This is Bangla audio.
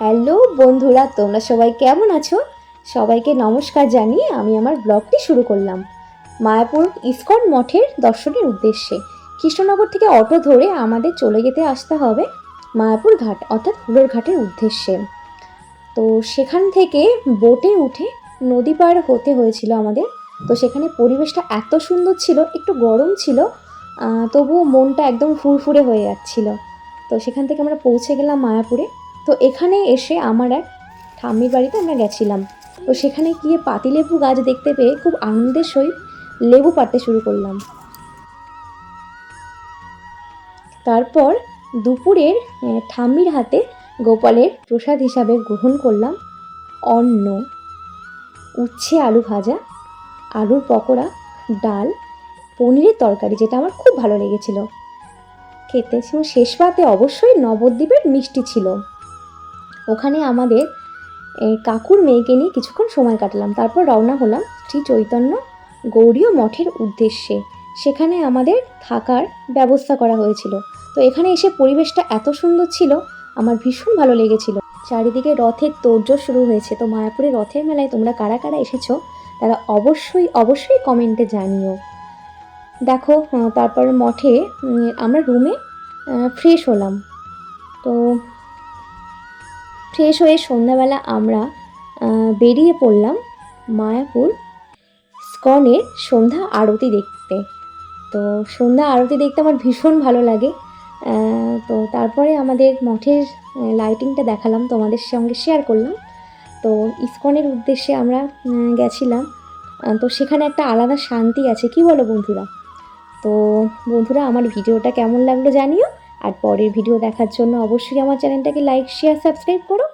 হ্যালো বন্ধুরা, তোমরা সবাই কেমন আছো? সবাইকে নমস্কার জানিয়ে আমি আমার ব্লগটি শুরু করলাম। মায়াপুর ইস্কন মঠের দর্শনের উদ্দেশ্যে। কৃষ্ণনগর থেকে অটো ধরে আমাদের চলে যেতে আসতে হবে মায়াপুর ঘাট, অর্থাৎ ফুলের ঘাটের উদ্দেশ্যে। তো সেখান থেকে বোটে উঠে নদী পার হতে হয়েছিল আমাদের। তো সেখানে পরিবেশটা এত সুন্দর ছিল, একটু গরম ছিল তবুও মনটা একদম ফুরফুরে হয়ে যাচ্ছিল। তো সেখান থেকে আমরা পৌঁছে গেলাম মায়াপুরে। তো এখানে এসে আমার এক ঠাম্মির বাড়িতে আমরা গেছিলাম। তো সেখানে গিয়ে পাতিলেবু গাছ দেখতে পেয়ে খুব আনন্দের সহিত লেবু পাড়তে শুরু করলাম। তারপর দুপুরের ঠাম্মির হাতে গোপালের প্রসাদ হিসাবে গ্রহণ করলাম অন্ন, উচ্ছে আলু ভাজা, আলুর পকোড়া, ডাল, পনিরের তরকারি, যেটা আমার খুব ভালো লেগেছিল। খেতে শেষ পাতে অবশ্যই নবদ্বীপের মিষ্টি ছিল। ওখানে আমাদের কাকুর মেয়েকে নিয়ে কিছুক্ষণ সময় কাটালাম। তারপর রওনা হলাম শ্রী চৈতন্য গৌরীয় মঠের উদ্দেশ্যে। সেখানে আমাদের থাকার ব্যবস্থা করা হয়েছিল। তো এখানে এসে পরিবেশটা এত সুন্দর ছিল, আমার ভীষণ ভালো লেগেছিল। চারিদিকে রথের তোড়জোড় শুরু হয়েছে। তো মায়াপুরের রথের মেলায় তোমরা কারা কারা এসেছ, তারা অবশ্যই অবশ্যই কমেন্টে জানিও। দেখো তারপর মঠে আমরা রুমে ফ্রেশ হলাম। তো ফ্রেশ হয়ে সন্ধ্যাবেলা আমরা বেরিয়ে পড়লাম মায়াপুর স্কনের সন্ধ্যা আরতি দেখতে। তো সন্ধ্যা আরতি দেখতে আমার ভীষণ ভালো লাগে। তো তারপরে আমাদের মঠের লাইটিংটা দেখালাম, তোমাদের সঙ্গে শেয়ার করলাম। তো ইস্কনের উদ্দেশ্যে আমরা গেছিলাম। তো সেখানে একটা আলাদা শান্তি আছে। কি বলো বন্ধুরা? তো বন্ধুরা, আমার ভিডিওটা কেমন লাগল জানিও। আর পরের ভিডিও দেখার জন্য অবশ্যই আমার চ্যানেলটাকে লাইক শেয়ার সাবস্ক্রাইব করো।